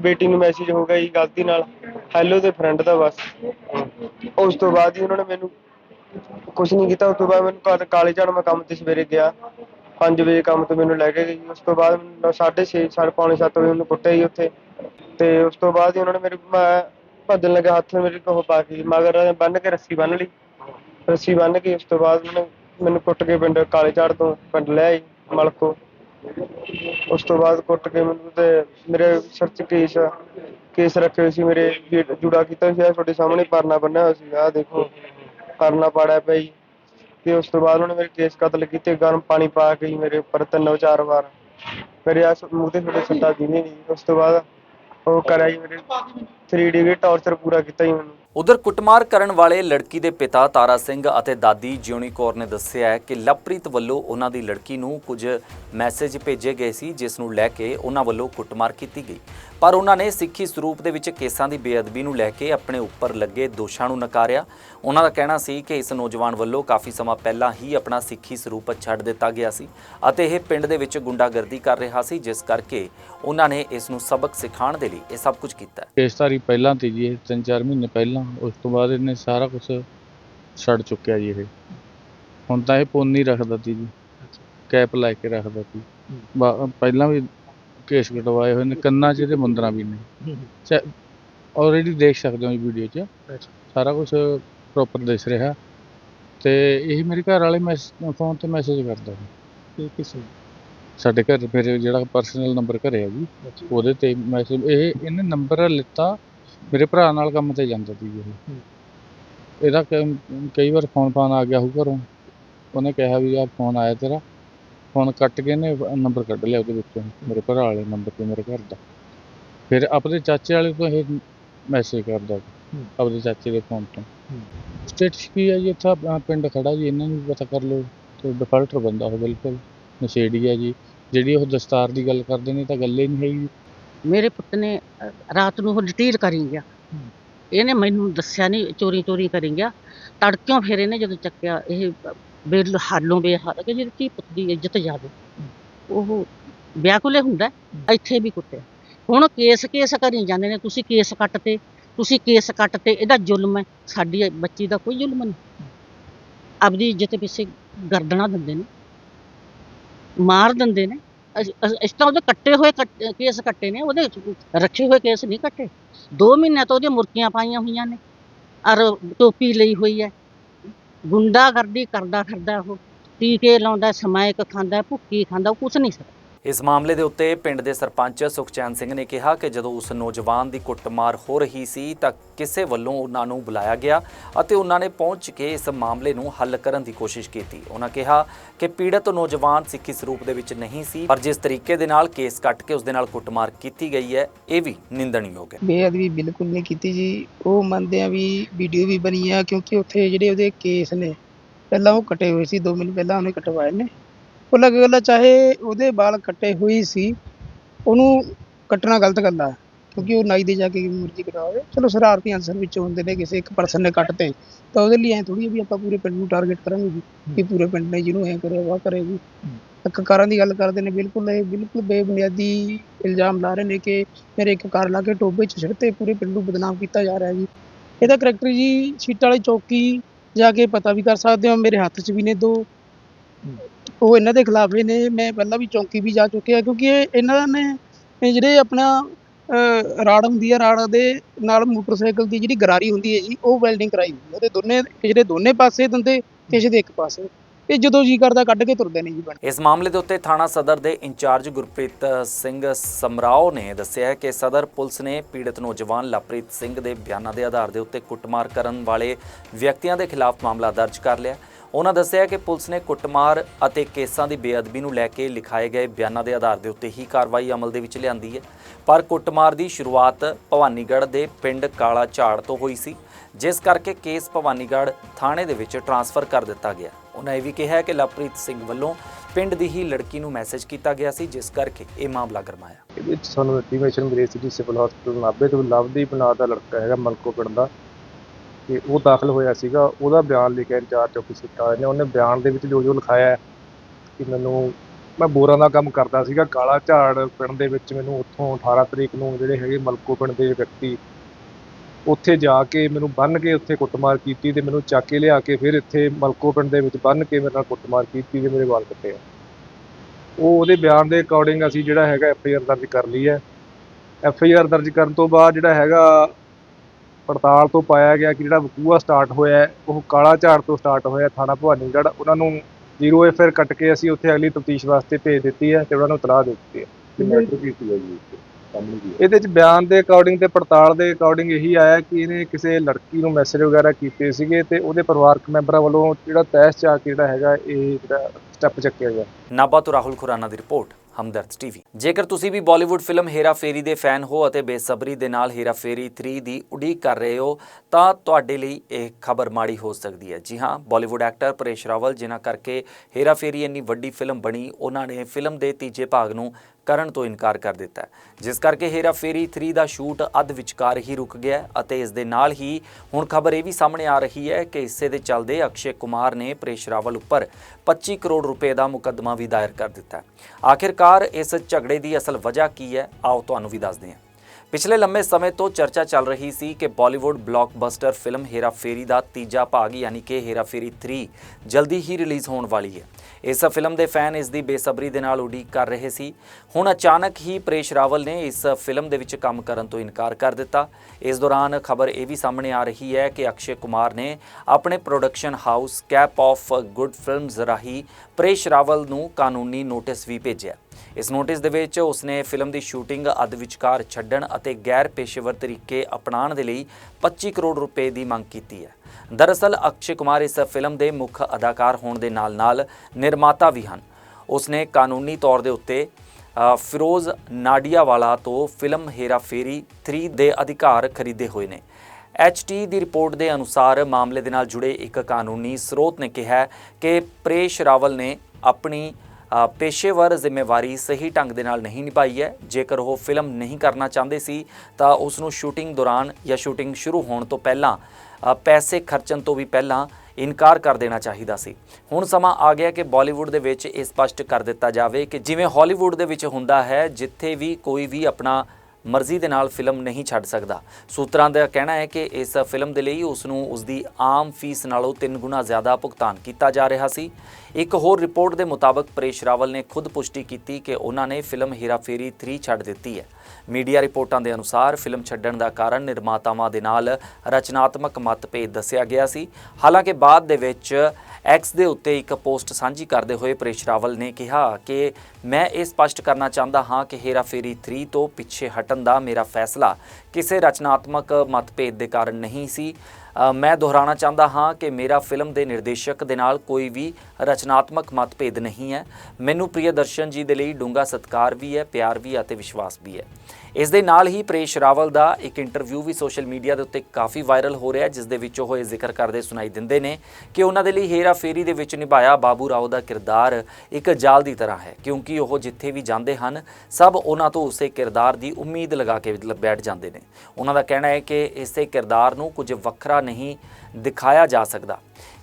ਬੇਟੀ ਨੂੰ ਮੈਸੇਜ ਹੋ ਗਿਆ ਜੀ ਗਲਤੀ ਨਾਲ। ਹੈਲੋ ਦੇ ਫਰੈਂਡ ਦਾ ਬਸ। ਉਸ ਤੋਂ ਬਾਅਦ ਹੀ ਉਹਨਾਂ ਨੇ ਮੈਨੂੰ ਕੁਛ ਨਹੀਂ ਕੀਤਾ, ਉਸ ਤੋਂ ਬਾਅਦ ਮੈਨੂੰ ਘਰ ਕਾਲੇ ਝਾੜ ਮੈਂ ਕੰਮ ਤੇ ਸਵੇਰੇ ਗਿਆ। 5 ਵਜੇ ਕੰਮ ਤੋਂ ਮੈਨੂੰ ਲੈ ਕੇ ਗਈ। ਉਸ ਤੋਂ ਬਾਅਦ ਮੈਨੂੰ 6:30 ਪੌਣੇ 7 ਵਜੇ ਉਹਨੂੰ ਕੁੱਟਿਆ ਜੀ ਉੱਥੇ। ਤੇ ਉਸ ਤੋਂ ਬਾਅਦ ਹੀ ਉਹਨਾਂ ਨੇ ਮੇਰੇ ਮੈਂ ਭੱਜਣ ਲੱਗਾ ਹੱਥ, ਮੇਰੇ ਕੋਲ ਪਾ ਕੇ ਮਗਰ ਬੰਨ ਕੇ ਰੱਸੀ ਬੰਨ ਲਈ। ਰੱਸੀ ਬੰਨ ਕੇ ਉਸ ਤੋਂ ਬਾਅਦ ਉਹਨੇ ਮੈਨੂੰ ਕੁੱਟ ਕੇ ਪਿੰਡ ਕਾਲੇ ਝਾੜ ਤੋਂ ਪਿੰਡ ਲੈ ਆਈ, ਮਲਕੋ। ਉਸ ਤੋਂ ਬਾਅਦ ਕੁੱਟ ਕੇ ਮੈਨੂੰ ਤੇ ਮੇਰੇ ਸਿਰ 'ਚ ਕੇਸ ਕੇਸ ਰੱਖੇ ਹੋਏ ਸੀ। ਮੇਰੇ ਵੀ ਜੁੜਾ ਕੀਤਾ ਹੋਇਆ ਸੀ। ਤੁਹਾਡੇ ਸਾਹਮਣੇ ਪਰਨਾ ਬੰਨਿਆ ਹੋਇਆ ਸੀ। ਆਹ ਦੇਖੋ। ਪਰਨਾ ਪਾੜਿਆ ਪਿਆ ਜੀ। ਤੇ ਉਸ ਤੋਂ ਬਾਅਦ ਉਹਨੇ ਮੇਰੇ ਕੇਸ ਕਤਲ ਕੀਤੇ, ਗਰਮ ਪਾਣੀ ਪਾ ਕੇ ਜੀ ਮੇਰੇ ਉੱਪਰ ਤਿੰਨ ਚਾਰ ਵਾਰ। ਮੇਰੇ ਆ ਮੂੰਹ ਤੇ ਥੋੜੇ ਸੱਟਾਂ ਦੀ ਨਹੀਂ ਉਸ ਤੋਂ ਬਾਅਦ ਉਹ ਕਰਿਆ ਜੀ ਮੇਰੇ 3D ਵੀ ਟੌਰਚਰ ਪੂਰਾ ਕੀਤਾ ਜੀ ਮੈਨੂੰ ਉਧਰ ਕੁੱਟਮਾਰ ਕਰਨ ਵਾਲੇ ਲੜਕੀ ਦੇ ਪਿਤਾ ਤਾਰਾ ਸਿੰਘ ਅਤੇ ਦਾਦੀ ਜਿਉਣੀ ਕੌਰ ਨੇ ਦੱਸਿਆ ਹੈ ਕਿ ਲਵਪ੍ਰੀਤ ਵੱਲੋਂ ਉਹਨਾਂ ਦੀ ਲੜਕੀ ਨੂੰ ਕੁਝ ਮੈਸੇਜ ਭੇਜੇ ਗਏ ਸੀ, ਜਿਸ ਨੂੰ ਲੈ ਕੇ ਉਹਨਾਂ ਵੱਲੋਂ ਕੁੱਟਮਾਰ ਕੀਤੀ ਗਈ। ਪਰ ਉਹਨਾਂ ਨੇ ਸਿੱਖੀ ਸਰੂਪ ਦੇ ਵਿੱਚ ਕੇਸਾਂ ਦੀ ਬੇਅਦਬੀ ਨੂੰ ਲੈ ਕੇ ਆਪਣੇ ਉੱਪਰ ਲੱਗੇ ਦੋਸ਼ਾਂ ਨੂੰ ਨਕਾਰਿਆ। ਉਹਨਾਂ ਦਾ ਕਹਿਣਾ ਸੀ ਕਿ ਇਸ ਨੌਜਵਾਨ ਵੱਲੋਂ ਕਾਫੀ ਸਮਾਂ ਪਹਿਲਾਂ ਹੀ ਆਪਣਾ ਸਿੱਖੀ ਸਰੂਪ ਛੱਡ ਦਿੱਤਾ ਗਿਆ ਸੀ ਅਤੇ ਇਹ ਪਿੰਡ ਦੇ ਵਿੱਚ ਗੁੰਡਾਗਰਦੀ ਕਰ ਰਿਹਾ ਸੀ, ਜਿਸ ਕਰਕੇ ਉਹਨਾਂ ਨੇ ਇਸ ਨੂੰ ਸਬਕ ਸਿਖਾਉਣ ਦੇ ਲਈ ਇਹ ਸਭ ਕੁਝ ਕੀਤਾ। ਕੇਸਤਾਰੀ ਪਹਿਲਾਂ ਤੇ ਜੀ, ਇਹ ਤਿੰਨ ਚਾਰ ਮਹੀਨੇ ਪਹਿਲਾਂ, ਉਸ ਤੋਂ ਬਾਅਦ ਇਹਨੇ ਸਾਰਾ ਕੁਝ ਛੱਡ ਚੁੱਕਿਆ ਜੀ ਇਹ। ਹੁਣ ਤਾਂ ਇਹ ਪੋਨੀ ਰੱਖਦਾ ਸੀ ਜੀ, ਕੈਪ ਲੈ ਕੇ ਰੱਖਦਾ ਸੀ। ਪਹਿਲਾਂ ਵੀ ਕੇਸ ਕਟਵਾਏ ਹੋਏ ਨੇ ਕੰਨਾਂ 'ਚ ਇਹਦੇ ਮੁੰਦਰਾਂ ਵੀ ਨੇ। ਆਲਰੇਡੀ ਦੇਖ ਸਕਦੇ ਹੋ ਵੀਡੀਓ 'ਚ। ਸਾਰਾ ਕੁਝ ਪ੍ਰੋਪਰ ਦਿਸ ਰਿਹਾ। ਤੇ ਇਹ ਮੇਰੇ ਘਰ ਵਾਲੇ ਮੈਸ ਫੋਨ ਤੇ ਮੈਸੇਜ ਕਰਦਾ ਸੀ ਸਾਡੇ ਘਰ ਮੇਰੇ ਜਿਹੜਾ ਪਰਸਨਲ ਨੰਬਰ ਘਰੇ ਆ ਜੀ ਉਹਦੇ ਤੇ ਮੈਸੇਜ ਇਹ ਇਹਨੇ ਨੰਬਰ ਲਿੱਤਾ ਮੇਰੇ ਭਰਾ ਨਾਲ ਕੰਮ ਤੇ ਜਾਂਦਾ ਸੀ ਇਹ। ਇਹਦਾ ਕਈ ਵਾਰ ਫੋਨ ਫਾਨ ਆ ਗਿਆ ਹੋਊ ਘਰੋਂ। ਉਹਨੇ ਕਿਹਾ ਵੀ ਆ ਫੋਨ ਆਇਆ ਤੇਰਾ। ਫੋਨ ਕੱਟ ਕੇ ਨੇ ਨੰਬਰ ਕੱਢ ਲਿਆ ਉਹਦੇ ਵਿੱਚੋਂ ਮੇਰੇ ਭਰਾ ਵਾਲੇ ਨੰਬਰ ਤੇ ਮੇਰੇ ਘਰ ਦਾ। ਫਿਰ ਆਪਣੇ ਚਾਚੇ ਵਾਲੇ ਤੋਂ ਇਹ ਮੈਸੇਜ ਕਰਦਾ ਹੂੰ। ਆਪਣੇ ਚਾਚੇ ਦੇ ਫੋਨ ਤੋਂ। ਹੂੰ। ਸਟੇਟਸ ਕੀ ਹੈ ਜੀ? ਇੱਥੇ ਆਪਣਾ ਪਿੰਡ ਖੜਾ ਜੀ ਇਹਨਾਂ ਨੂੰ ਵੀ ਪਤਾ ਕਰ ਲਓ। ਤੇ ਡਿਫਾਲਟਰ ਬੰਦਾ ਉਹ ਬਿਲਕੁਲ ਨਸ਼ੇੜੀ ਹੈ ਜੀ। ਜਿਹੜੀ ਉਹ ਦਸਤਾਰ ਦੀ ਗੱਲ ਕਰਦੇ ਨੇ ਤਾਂ ਗੱਲ ਹੀ ਨਹੀਂ ਹੈਗੀ। ਮੇਰੇ ਪੁੱਤ ਨੇ ਰਾਤ ਨੂੰ ਉਹ ਰਿਟੀਰ ਕਰੀ ਗਿਆ। ਇਹਨੇ ਮੈਨੂੰ ਦੱਸਿਆ ਨਹੀਂ ਚੋਰੀ ਚੋਰੀ ਕਰੀ ਗਿਆ। ਤੜਕਿਓਂ ਫਿਰ ਇਹਨੇ ਜਦੋਂ ਚੱਕਿਆ ਇਹ ਬੇਲ ਹਾਲੋਂ ਬੇਹਾਲ ਕਿ ਜਿਹੜੀ ਧੀ ਪੁੱਤ ਦੀ ਇੱਜ਼ਤ ਜਾਵੇ ਉਹ ਵਿਆਕੁਲੇ ਹੁੰਦਾ ਹੈ, ਇੱਥੇ ਵੀ ਕੁੱਟਿਆ। ਹੁਣ ਕੇਸ ਕੇਸ ਕਰੀ ਜਾਂਦੇ ਨੇ ਤੁਸੀਂ ਕੇਸ ਕੱਟਤੇ ਤੁਸੀਂ ਕੇਸ ਕੱਟਤੇ ਇਹਦਾ ਜ਼ੁਲਮ ਹੈ। ਸਾਡੀ ਬੱਚੀ ਦਾ ਕੋਈ ਜ਼ੁਲਮ ਨਹੀਂ। ਆਪਦੀ ਇੱਜ਼ਤ ਪਿੱਛੇ ਗਰਦਨਾ ਦਿੰਦੇ ਨੇ ਮਾਰ ਦਿੰਦੇ ਨੇ। ਅਸ- ਅਸ- ਇਸ ਤਰ੍ਹਾਂ ਉਹਦੇ ਕੱਟੇ ਹੋਏ ਕੱਟ- ਕੇਸ ਕੱਟੇ ਨੇ ਉਹਦੇ ਰੱਖੇ ਹੋਏ ਕੇਸ ਨਹੀਂ ਕੱਟੇ। 2 ਮਹੀਨਿਆਂ ਤੋਂ ਉਹਦੀਆਂ ਮੁਰਕੀਆਂ ਪਾਈਆਂ ਹੋਈਆਂ ਨੇ। ਔਰ ਟੋਪੀ ਲਈ ਹੋਈ ਹੈ। ਗੁੰਡਾਗਰਦੀ ਕਰਦਾ ਫਿਰਦਾ ਉਹ ਟੀਕੇ ਲਾਉਂਦਾ ਸਮਾਇਕ ਖਾਂਦਾ ਭੁੱਕੀ ਖਾਂਦਾ ਉਹ ਕੁਛ ਨਹੀਂ ਸਕਦਾ। ਇਸ ਮਾਮਲੇ ਦੇ ਉੱਤੇ ਪਿੰਡ ਦੇ ਸਰਪੰਚ ਸੁਖਚੈਨ ਸਿੰਘ ਨੇ ਕਿਹਾ ਕਿ ਜਦੋਂ ਉਸ ਨੌਜਵਾਨ ਦੀ ਕੁੱਟਮਾਰ ਹੋ ਰਹੀ ਸੀ ਤਾਂ ਕਿਸੇ ਵੱਲੋਂ ਉਹਨਾਂ ਨੂੰ ਬੁਲਾਇਆ ਗਿਆ ਅਤੇ ਉਹਨਾਂ ਨੇ ਪਹੁੰਚ ਕੇ ਇਸ ਮਾਮਲੇ ਨੂੰ ਹੱਲ ਕਰਨ ਦੀ ਕੋਸ਼ਿਸ਼ ਕੀਤੀ। ਉਹਨਾਂ ਕਿਹਾ ਕਿ ਪੀੜਤ ਨੌਜਵਾਨ ਸਿੱਖੀ ਸਰੂਪ ਦੇ ਵਿੱਚ ਨਹੀਂ ਸੀ, ਪਰ ਜਿਸ ਤਰੀਕੇ ਦੇ ਨਾਲ ਕੇਸ ਕੱਟ ਕੇ ਉਸ ਦੇ ਨਾਲ ਕੁੱਟਮਾਰ ਕੀਤੀ ਗਈ ਹੈ, ਇਹ ਵੀ ਨਿੰਦਣਯੋਗ ਹੈ। ਬੇਅਦਬੀ ਬਿਲਕੁਲ ਨਹੀਂ ਕੀਤੀ ਜੀ। ਉਹ ਮੰਨਦੇ ਆ ਵੀ ਵੀਡੀਓ ਵੀ ਬਣੀ ਆ ਕਿਉਂਕਿ ਉੱਥੇ ਜਿਹੜੇ ਉਹਦੇ ਕੇਸ ਨੇ, ਪਹਿਲਾਂ ਉਹ ਕਟੇ ਹੋਏ ਸੀ 2 ਮਿੰਟ ਪਹਿਲਾਂ ਉਹਨੇ ਕਟਵਾਏ ਨੇ। ਉਹ ਲੱਗ ਗੱਲ ਚਾਹੇ ਉਹਦੇ ਵਾਲ ਕੱਟੇ ਹੋਏ ਸੀ ਉਹਨੂੰ ਕੱਟਣਾ ਗਲਤ ਗੱਲ ਆ ਕਿਉਂਕਿ ਉਹ ਨਾਈ ਦੇ ਜਾ ਕੇ ਮਰਜ਼ੀ ਕਰਾਵੇ ਚਲੋ ਸ਼ਰਾਰਤੀ ਅਨਸਰ ਵਿੱਚ ਹੁੰਦੇ ਨੇ ਕਿਸੇ ਇੱਕ ਪਰਸਨ ਨੇ ਕੱਟਤੇ ਤਾਂ ਉਹਦੇ ਲਈ ਐ ਥੋੜੀ ਵੀ ਆਪਾਂ ਪੂਰੇ ਪਿੰਡ ਨੂੰ ਟਾਰਗੇਟ ਕਰਾਂਗੇ ਜੀ ਕਿ ਪੂਰੇ ਪਿੰਡ ਨੇ ਜਿਹਨੂੰ ਐ ਵਾ। ਕਰੇ ਜੀ ਇੱਕ ਕਾਰਾਂ ਦੀ ਗੱਲ ਕਰਦੇ ਨੇ ਬਿਲਕੁਲ ਇਹ ਬਿਲਕੁਲ ਬੇਬੁਨਿਆਦੀ ਇਲਜ਼ਾਮ ਲਾ ਰਹੇ ਨੇ ਕਿ ਮੇਰੇ ਇੱਕ ਕਾਰ ਲਾ ਕੇ ਟੋਬੇ 'ਚ ਛੱਡਤੇ ਪੂਰੇ ਪਿੰਡ ਨੂੰ ਬਦਨਾਮ ਕੀਤਾ ਜਾ ਰਿਹਾ ਜੀ। ਇਹਦਾ ਕਰੈਕਟਰ ਜੀ ਸੀਟ ਵਾਲੀ ਚੌਕੀ ਜਾ ਕੇ ਪਤਾ ਵੀ ਕਰ ਸਕਦੇ ਹੋ ਮੇਰੇ ਹੱਥ 'ਚ ਵੀ ਨੇ ਦੋ। ਉਹ ਇਹਨਾਂ ਦੇ ਖਿਲਾਫ ਨੇ, ਮੈਂ ਪਹਿਲਾਂ ਵੀ ਚੌਕੀ ਵੀ ਜਾ ਚੁੱਕਿਆ ਕਿਉਂਕਿ ਇਹ ਇਹਨਾਂ ਨੇ ਇਹ ਜਿਹੜੇ ਆਪਣਾ ਰਾੜ ਹੁੰਦੀ ਹੈ ਰਾੜ ਦੇ ਨਾਲ ਮੋਟਰਸਾਈਕਲ ਦੀ ਜਿਹੜੀ ਗਰਾਰੀ ਹੁੰਦੀ ਹੈ ਜੀ, ਉਹ ਵੈਲਡਿੰਗ ਕਰਾਈ ਹੁੰਦੀ ਉਹਦੇ ਦੋਨੇ, ਜਿਹੜੇ ਦੋਨੇ ਪਾਸੇ ਦਿੰਦੇ, ਕਿਸੇ ਦੇ ਇੱਕ ਪਾਸੇ। ਇਹ ਜਦੋਂ ਜੀ ਕਰਦਾ ਕੱਢ ਕੇ ਤੁਰਦੇ ਨੇ ਜੀ ਬਣ ਇਸ ਮਾਮਲੇ ਦੇ ਉੱਤੇ ਥਾਣਾ ਸਦਰ ਦੇ ਇੰਚਾਰਜ ਗੁਰਪ੍ਰੀਤ ਸਿੰਘ ਸਮਰਾਓ ਨੇ ਦੱਸਿਆ ਹੈ ਕਿ ਸਦਰ ਪੁਲਿਸ ਨੇ ਪੀੜਤ ਨੌਜਵਾਨ ਲਵਪ੍ਰੀਤ ਸਿੰਘ ਦੇ ਬਿਆਨਾਂ ਦੇ ਆਧਾਰ ਦੇ ਉੱਤੇ ਕੁੱਟਮਾਰ ਕਰਨ ਵਾਲੇ ਵਿਅਕਤੀਆਂ ਦੇ ਖਿਲਾਫ ਮਾਮਲਾ ਦਰਜ ਕਰ ਲਿਆ। ਉਹਨਾਂ ਦੱਸਿਆ ਕਿ ਪੁਲਿਸ ਨੇ ਕੁੱਟਮਾਰ ਅਤੇ ਕੇਸਾਂ ਦੀ ਬੇਅਦਬੀ ਨੂੰ ਲੈ ਕੇ ਲਿਖਾਏ ਗਏ ਬਿਆਨਾਂ ਦੇ ਆਧਾਰ ਦੇ ਉੱਤੇ ਹੀ ਕਾਰਵਾਈ ਅਮਲ ਦੇ ਵਿੱਚ ਲਿਆਂਦੀ ਹੈ। ਪਰ ਕੁੱਟਮਾਰ ਦੀ ਸ਼ੁਰੂਆਤ ਭਵਾਨੀਗੜ੍ਹ ਦੇ ਪਿੰਡ ਕਾਲਾ ਝਾੜ ਤੋਂ ਹੋਈ ਸੀ, ਜਿਸ ਕਰਕੇ ਕੇਸ ਭਵਾਨੀਗੜ੍ਹ ਥਾਣੇ ਦੇ ਵਿੱਚ ਟਰਾਂਸਫਰ ਕਰ ਦਿੱਤਾ ਗਿਆ। ਉਹਨਾਂ ਇਹ ਵੀ ਕਿਹਾ ਕਿ ਲਵਪ੍ਰੀਤ ਸਿੰਘ ਵੱਲੋਂ ਪਿੰਡ ਦੀ ਹੀ ਲੜਕੀ ਨੂੰ ਮੈਸੇਜ ਕੀਤਾ ਗਿਆ ਸੀ, ਜਿਸ ਕਰਕੇ ਇਹ ਮਾਮਲਾ ਗਰਮਾਇਆ। ਇਹਦੇ ਵਿੱਚ ਸਾਨੂੰ ਇੰਟੀਮੇਸ਼ਨ ਮਿਲੀ ਸੀ ਜੀ ਸਿਵਲ ਹਸਪੀਟਲ ਨਾਭੇ ਤੋਂ ਲਵਦੀਪ ਨਾਂ ਦਾ ਲੜਕਾ ਹੈਗਾ ਮਲਕੋ ਪਿੰਡ ਦਾ। ਤੇ ਉਹ ਦਾਖਲ ਹੋਇਆ ਸੀਗਾ, ਉਹਦਾ ਬਿਆਨ ਲਿਖਿਆ ਇੰਚਾਰਜ ਚੌਕੀ ਸਿੱਟਾ ਵਾਲੇ ਨੇ, ਉਹਨੇ ਬਿਆਨ ਦੇ ਵਿੱਚ ਜੋ ਜੋ ਲਿਖਾਇਆ ਹੈ ਕਿ ਮੈਨੂੰ, ਮੈਂ ਬੋਰਾਂ ਦਾ ਕੰਮ ਕਰਦਾ ਸੀਗਾ, ਕਾਲਾ ਝਾੜ ਪਿੰਡ ਦੇ ਵਿੱਚ ਮੈਨੂੰ ਉੱਥੋਂ 18 ਤਰੀਕ ਨੂੰ ਜਿਹੜੇ ਹੈਗੇ ਮਲਕੋ ਪਿੰਡ ਦੇ ਵਿਅਕਤੀ ਉੱਥੇ ਜਾ ਕੇ ਮੈਨੂੰ ਬੰਨ੍ਹ ਕੇ ਉੱਥੇ ਕੁੱਟਮਾਰ ਕੀਤੀ ਤੇ ਮੈਨੂੰ ਚੱਕ ਕੇ ਲਿਆ ਕੇ ਫਿਰ ਇੱਥੇ ਮਲਕੋ ਪਿੰਡ ਦੇ ਵਿੱਚ ਬੰਨ੍ਹ ਕੇ ਮੇਰੇ ਨਾਲ ਕੁੱਟਮਾਰ ਕੀਤੀ ਤੇ ਮੇਰੇ ਵਾਲ ਕੱਟੇ ਆ। ਉਹ ਉਹਦੇ ਬਿਆਨ ਦੇ ਅਕੋਰਡਿੰਗ ਅਸੀਂ ਜਿਹੜਾ ਹੈਗਾ ਐਫ ਆਈ ਆਰ ਦਰਜ ਕਰ ਲਈ ਹੈ। ਐਫ ਆਈ ਆਰ ਦਰਜ ਕਰਨ ਤੋਂ ਬਾਅਦ ਜਿਹੜਾ ਹੈਗਾ ਪੜਤਾਲ ਤੋਂ ਪਾਇਆ ਗਿਆ ਕਿ ਜਿਹੜਾ ਵਕੂਆ ਸਟਾਰਟ ਹੋਇਆ ਹੈ, ਉਹ ਕਾਲਾ ਝਾੜ ਤੋਂ ਸਟਾਰਟ ਹੋਇਆ ਥਾਣਾ ਭਵਾਨੀਗੜ੍ਹ। ਉਹਨਾਂ ਨੂੰ ਜ਼ੀਰੋ ਐਫ ਆਰ ਕੱਟ ਕੇ ਅਸੀਂ ਉੱਥੇ ਅਗਲੀ ਤਫਤੀਸ਼ ਵਾਸਤੇ ਭੇਜ ਦਿੱਤੀ ਹੈ ਤੇ ਉਹਨਾਂ ਨੂੰ ਇਤਲਾਹ ਦੇ ਦਿੱਤੀ ਹੈ। ਇਹਦੇ ਚ ਬਿਆਨ ਦੇ ਅਕੋਰਡਿੰਗ ਤੇ ਪੜਤਾਲ ਦੇ ਅਕੋਰਡਿੰਗ ਇਹੀ ਆਇਆ ਕਿ ਇਹਨੇ ਕਿਸੇ ਲੜਕੀ ਨੂੰ ਮੈਸੇਜ ਵਗੈਰਾ ਕੀਤੇ ਸੀਗੇ ਤੇ ਉਹਦੇ ਪਰਿਵਾਰਕ ਮੈਂਬਰਾਂ ਵੱਲੋਂ ਜਿਹੜਾ ਤੈਸ਼ ਚ ਆ ਕੇ ਜਿਹੜਾ ਹੈਗਾ ਇਹ ਜਿਹੜਾ ਸਟੈਪ ਚੱਕਿਆ ਗਿਆ। ਨਾਭਾ ਤੋਂ ਰਾਹੁਲ ਖੁਰਾਨਾ ਦੀ ਰਿਪੋਰਟ। ਹਮਦਰਦ ਟੀਵੀ। ਜੇਕਰ ਤੁਸੀਂ ਵੀ ਬਾਲੀਵੁੱਡ ਫਿਲਮ ਹੇਰਾ ਫੇਰੀ ਦੇ ਫੈਨ ਹੋ ਅਤੇ ਬੇਸਬਰੀ ਦੇ ਨਾਲ ਹੇਰਾ ਫੇਰੀ 3 ਦੀ ਉਡੀਕ ਕਰ ਰਹੇ ਹੋ, ਤਾਂ ਤੁਹਾਡੇ ਲਈ ਇਹ ਖਬਰ ਮਾੜੀ ਹੋ ਸਕਦੀ ਹੈ। ਜੀ ਹਾਂ, ਬਾਲੀਵੁੱਡ ਐਕਟਰ ਪਰੇਸ਼ ਰਾਵਲ, ਜਿਨ੍ਹਾਂ ਕਰਕੇ ਹੇਰਾ ਫੇਰੀ ਇੰਨੀ ਵੱਡੀ ਫਿਲਮ ਬਣੀ, ਉਹਨਾਂ ਨੇ ਫਿਲਮ ਦੇ ਤੀਜੇ ਭਾਗ ਨੂੰ ਕਰਨ ਤੋਂ ਇਨਕਾਰ ਕਰ ਦਿੱਤਾ ਜਿਸ ਕਰਕੇ ਹੇਰਾ ਫੇਰੀ 3 ਦਾ ਸ਼ੂਟ ਅੱਧ ਵਿਚਕਾਰ ਹੀ ਰੁਕ ਗਿਆ ਅਤੇ ਇਸ ਦੇ ਨਾਲ ਹੀ ਹੁਣ ਖਬਰ ਇਹ ਵੀ ਸਾਹਮਣੇ ਆ ਰਹੀ ਹੈ ਕਿ ਇਸੇ ਦੇ ਚੱਲਦੇ ਅਕਸ਼ੇ ਕੁਮਾਰ ਨੇ ਪ੍ਰੇਸ਼ ਰਾਵਲ ਉੱਪਰ 25 ਕਰੋੜ ਰੁਪਏ ਦਾ ਮੁਕੱਦਮਾ ਵੀ ਦਾਇਰ ਕਰ ਦਿੱਤਾ ਆਖਿਰਕਾਰ ਇਸ ਝਗੜੇ ਦੀ ਅਸਲ ਵਜ੍ਹਾ ਕੀ ਹੈ? ਆਓ ਤੁਹਾਨੂੰ ਵੀ ਦੱਸਦੇ ਹਾਂ। ਪਿਛਲੇ ਲੰਮੇ ਸਮੇਂ ਤੋਂ ਚਰਚਾ ਚੱਲ ਰਹੀ ਸੀ ਕਿ ਬਾਲੀਵੁੱਡ ਬਲਾਕਬਸਟਰ ਫਿਲਮ ਹੇਰਾ ਫੇਰੀ ਦਾ ਤੀਜਾ ਭਾਗ, ਯਾਨੀ ਕਿ ਹੇਰਾ ਫੇਰੀ 3 ਜਲਦੀ ਹੀ ਰਿਲੀਜ਼ ਹੋਣ ਵਾਲੀ ਹੈ। ਇਸ ਫਿਲਮ ਦੇ ਫੈਨ ਇਸ ਦੀ ਬੇਸਬਰੀ ਦੇ ਨਾਲ ਉਡੀਕ ਕਰ ਰਹੇ ਸੀ। ਹੁਣ ਅਚਾਨਕ ਹੀ ਪ੍ਰੇਸ਼ ਰਾਵਲ ਨੇ ਇਸ ਫਿਲਮ ਦੇ ਵਿੱਚ ਕੰਮ ਕਰਨ ਤੋਂ ਇਨਕਾਰ ਕਰ ਦਿੱਤਾ। ਇਸ ਦੌਰਾਨ ਖਬਰ ਇਹ ਵੀ ਸਾਹਮਣੇ ਆ ਰਹੀ ਹੈ ਕਿ ਅਕਸ਼ੇ ਕੁਮਾਰ ਨੇ ਆਪਣੇ production house cape of good films ਰਾਹੀਂ ਪ੍ਰੇਸ਼ ਰਾਵਲ ਨੂੰ ਕਾਨੂੰਨੀ ਨੋਟਿਸ ਵੀ ਭੇਜਿਆ। ਇਸ ਨੋਟਿਸ ਦੇ ਵਿੱਚ ਉਸਨੇ ਫਿਲਮ ਦੀ ਸ਼ੂਟਿੰਗ ਅੱਧ ਵਿਚਕਾਰ ਛੱਡਣ ਅਤੇ ਗੈਰ ਪੇਸ਼ੇਵਰ ਤਰੀਕੇ ਅਪਣਾਉਣ ਦੇ ਲਈ 25 ਕਰੋੜ ਰੁਪਏ ਦੀ ਮੰਗ ਕੀਤੀ ਹੈ। ਦਰਅਸਲ, ਅਕਸ਼ੇ ਕੁਮਾਰ ਇਸ ਫਿਲਮ ਦੇ ਮੁੱਖ ਅਦਾਕਾਰ ਹੋਣ ਦੇ ਨਾਲ-ਨਾਲ ਨਿਰਮਾਤਾ ਵੀ ਹਨ। ਉਸਨੇ ਕਾਨੂੰਨੀ ਤੌਰ ਦੇ ਉੱਤੇ ਫਿਰੋਜ਼ ਨਾਡੀਆਵਾਲਾ ਤੋਂ ਫਿਲਮ ਹੇਰਾਫੇਰੀ 3 ਦੇ ਅਧਿਕਾਰ ਖਰੀਦੇ ਹੋਏ ਨੇ। ਐਚਟੀ ਦੀ ਰਿਪੋਰਟ ਦੇ ਅਨੁਸਾਰ ਮਾਮਲੇ ਦੇ ਨਾਲ ਜੁੜੇ ਇੱਕ ਕਾਨੂੰਨੀ ਸਰੋਤ ਨੇ ਕਿਹਾ ਕਿ ਪ੍ਰੇਸ਼ ਰਾਵਲ ਨੇ ਆਪਣੀ ਪੇਸ਼ੇਵਰ ਜ਼ਿੰਮੇਵਾਰੀ ਸਹੀ ਢੰਗ ਦੇ ਨਾਲ ਨਹੀਂ ਨਿਭਾਈ ਹੈ। ਜੇਕਰ ਉਹ ਫਿਲਮ ਨਹੀਂ ਕਰਨਾ ਚਾਹੁੰਦੇ ਸੀ, ਤਾਂ ਉਸ ਨੂੰ ਸ਼ੂਟਿੰਗ ਦੌਰਾਨ ਜਾਂ ਸ਼ੂਟਿੰਗ ਸ਼ੁਰੂ ਹੋਣ ਤੋਂ ਪਹਿਲਾਂ ਪੈਸੇ ਖਰਚਣ ਤੋਂ ਵੀ ਪਹਿਲਾਂ ਇਨਕਾਰ ਕਰ ਦੇਣਾ ਚਾਹੀਦਾ ਸੀ। ਹੁਣ ਸਮਾਂ ਆ ਗਿਆ ਕਿ ਬਾਲੀਵੁੱਡ ਦੇ ਵਿੱਚ ਇਹ ਸਪਸ਼ਟ ਕਰ ਦਿੱਤਾ ਜਾਵੇ ਕਿ ਜਿਵੇਂ ਹਾਲੀਵੁੱਡ ਦੇ ਵਿੱਚ ਹੁੰਦਾ ਹੈ, ਜਿੱਥੇ ਵੀ ਕੋਈ ਵੀ ਆਪਣਾ ਮਰਜ਼ੀ ਦੇ ਨਾਲ ਫਿਲਮ ਨਹੀਂ ਛੱਡ ਸਕਦਾ। ਸੂਤਰਾਂ ਦਾ ਕਹਿਣਾ ਹੈ ਕਿ ਇਸ ਫਿਲਮ ਦੇ ਲਈ ਉਸ ਨੂੰ ਉਸ ਦੀ ਆਮ ਫੀਸ ਨਾਲੋਂ 3 ਗੁਣਾ ਜ਼ਿਆਦਾ ਭੁਗਤਾਨ ਕੀਤਾ ਜਾ ਰਿਹਾ ਸੀ। ਇੱਕ ਹੋਰ ਰਿਪੋਰਟ ਦੇ ਮੁਤਾਬਕ ਪਰੇਸ਼ ਰਾਵਲ ਨੇ ਖੁਦ ਪੁਸ਼ਟੀ ਕੀਤੀ ਕਿ ਉਹਨਾਂ ਨੇ ਫਿਲਮ ਹੀਰਾਫੇਰੀ 3 ਛੱਡ ਦਿੱਤੀ ਹੈ। ਮੀਡੀਆ ਰਿਪੋਰਟਾਂ ਦੇ ਅਨੁਸਾਰ ਫਿਲਮ ਛੱਡਣ ਦਾ ਕਾਰਨ ਨਿਰਮਾਤਾਵਾਂ ਦੇ ਨਾਲ ਰਚਨਾਤਮਕ ਮਤਭੇਦ ਦੱਸਿਆ ਗਿਆ ਸੀ। ਹਾਲਾਂਕਿ ਬਾਅਦ ਦੇ ਵਿੱਚ ਐਕਸ ਦੇ ਉੱਤੇ ਇੱਕ ਪੋਸਟ ਸਾਂਝੀ ਕਰਦੇ ਹੋਏ ਪਰੇਸ਼ ਰਾਵਲ ਨੇ ਕਿਹਾ ਕਿ ਮੈਂ ਇਹ ਸਪਸ਼ਟ ਕਰਨਾ ਚਾਹੁੰਦਾ ਹਾਂ ਕਿ ਹੇਰਾ ਫੇਰੀ 3 ਤੋਂ ਪਿੱਛੇ ਹਟਣ ਦਾ ਮੇਰਾ ਫੈਸਲਾ ਕਿਸੇ ਰਚਨਾਤਮਕ ਮਤਭੇਦ ਦੇ ਕਾਰਨ ਨਹੀਂ ਸੀ। ਮੈਂ ਦੁਹਰਾਉਣਾ ਚਾਹੁੰਦਾ ਹਾਂ ਕਿ ਮੇਰਾ ਫਿਲਮ ਦੇ ਨਿਰਦੇਸ਼ਕ ਦੇ ਨਾਲ ਕੋਈ ਵੀ ਰਚਨਾਤਮਕ ਮਤਭੇਦ ਨਹੀਂ ਹੈ। ਮੈਨੂੰ ਪ੍ਰਿਯਦਰਸ਼ਨ ਜੀ ਦੇ ਲਈ ਡੂੰਘਾ ਸਤਿਕਾਰ ਵੀ ਹੈ, ਪਿਆਰ ਵੀ ਅਤੇ ਵਿਸ਼ਵਾਸ ਵੀ ਹੈ। ਇਸ ਦੇ ਨਾਲ ਹੀ ਪ੍ਰੇਸ਼ ਰਾਵਲ ਦਾ ਇੱਕ ਇੰਟਰਵਿਊ ਵੀ ਸੋਸ਼ਲ ਮੀਡੀਆ ਦੇ ਉੱਤੇ ਕਾਫੀ ਵਾਇਰਲ ਹੋ ਰਿਹਾ ਜਿਸ ਦੇ ਵਿੱਚ ਉਹ ਇਹ ਜ਼ਿਕਰ ਕਰਦੇ ਸੁਣਾਈ ਦਿੰਦੇ ਨੇ ਕਿ ਉਹਨਾਂ ਦੇ ਲਈ ਹੇਰਾ ਫੇਰੀ ਦੇ ਵਿੱਚ ਨਿਭਾਇਆ ਬਾਬੂ ਰਾਓ ਦਾ ਕਿਰਦਾਰ ਇੱਕ ਜਾਲ ਦੀ ਤਰ੍ਹਾਂ ਹੈ, ਕਿਉਂਕਿ ਉਹ ਜਿੱਥੇ ਵੀ ਜਾਂਦੇ ਹਨ, ਸਭ ਉਹਨਾਂ ਤੋਂ ਉਸੇ ਕਿਰਦਾਰ ਦੀ ਉਮੀਦ ਲਗਾ ਕੇ ਬੈਠ ਜਾਂਦੇ ਨੇ। ਉਹਨਾਂ ਦਾ ਕਹਿਣਾ ਹੈ ਕਿ ਇਸੇ ਕਿਰਦਾਰ ਨੂੰ ਕੁਝ ਵੱਖਰਾ ਨਹੀਂ ਦਿਖਾਇਆ ਜਾ ਸਕਦਾ।